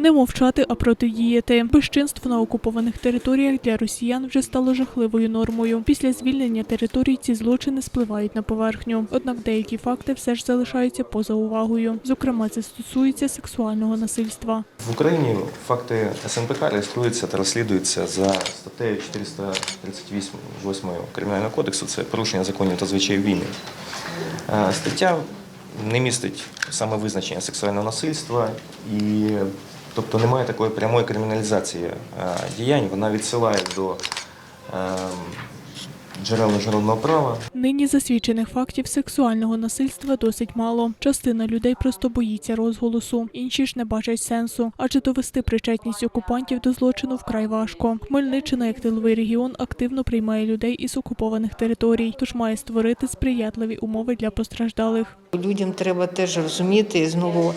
Не мовчати, а протидіяти. Безчинство на окупованих територіях для росіян вже стало жахливою нормою. Після звільнення територій ці злочини спливають на поверхню. Однак деякі факти все ж залишаються поза увагою. Зокрема, це стосується сексуального насильства. В Україні факти СНПК реєструються та розслідуються за статтею 438 Кримінального кодексу. Це порушення законів та звичаїв війни. Е, Стаття не містить саме визначення сексуального насильства і тобто немає такої прямої криміналізації е, діянь. Вона відсилає до е, джерел міжнародного права. Нині засвідчених фактів сексуального насильства досить мало. Частина людей просто боїться розголосу, інші ж не бачать сенсу, адже довести причетність окупантів до злочину вкрай важко. Хмельниччина, як тиловий регіон, активно приймає людей із окупованих територій, тож має створити сприятливі умови для постраждалих. Людям треба теж розуміти і знову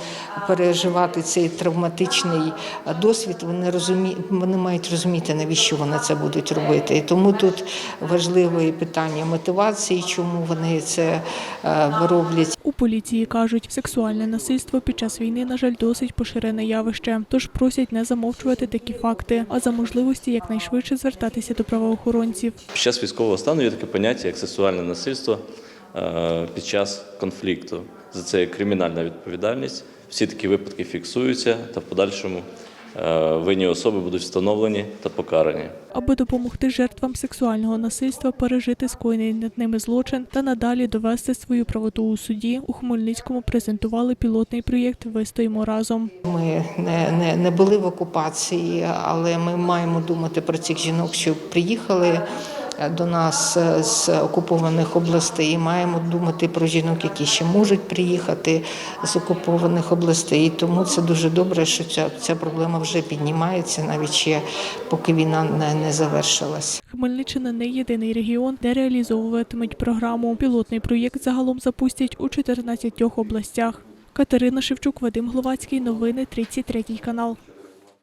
переживати цей травматичний досвід. Вони розумі... вони мають розуміти, навіщо вони це будуть робити. І тому тут важливе і питання мотивації, чому вони це е, роблять. У поліції кажуть, сексуальне насильство під час війни, на жаль, досить поширене явище. Тож просять не замовчувати такі факти, а за можливості якнайшвидше звертатися до правоохоронців. Під час військового стану є таке поняття, як сексуальне насильство під час конфлікту. За це є кримінальна відповідальність. Всі такі випадки фіксуються та в подальшому е, винні особи будуть встановлені та покарані. Аби допомогти жертвам сексуального насильства пережити скоєний над ними злочин та надалі довести свою правоту у суді, у Хмельницькому презентували пілотний проєкт Вистоїмо разом. Ми не, не, не були в окупації, але ми маємо думати про цих жінок, що приїхали до нас е, з окупованих областей. І маємо думати про жінок, які ще можуть приїхати з окупованих областей. І тому це дуже добре, що ця, ця проблема вже піднімається, навіть ще поки війна не, не завершилась. Хмельниччина не єдиний регіон, де реалізовуватимуть програму. Пілотний проєкт загалом запустять у 14 областях. Катерина Шевчук, Вадим Гловацький. Новини 33 канал.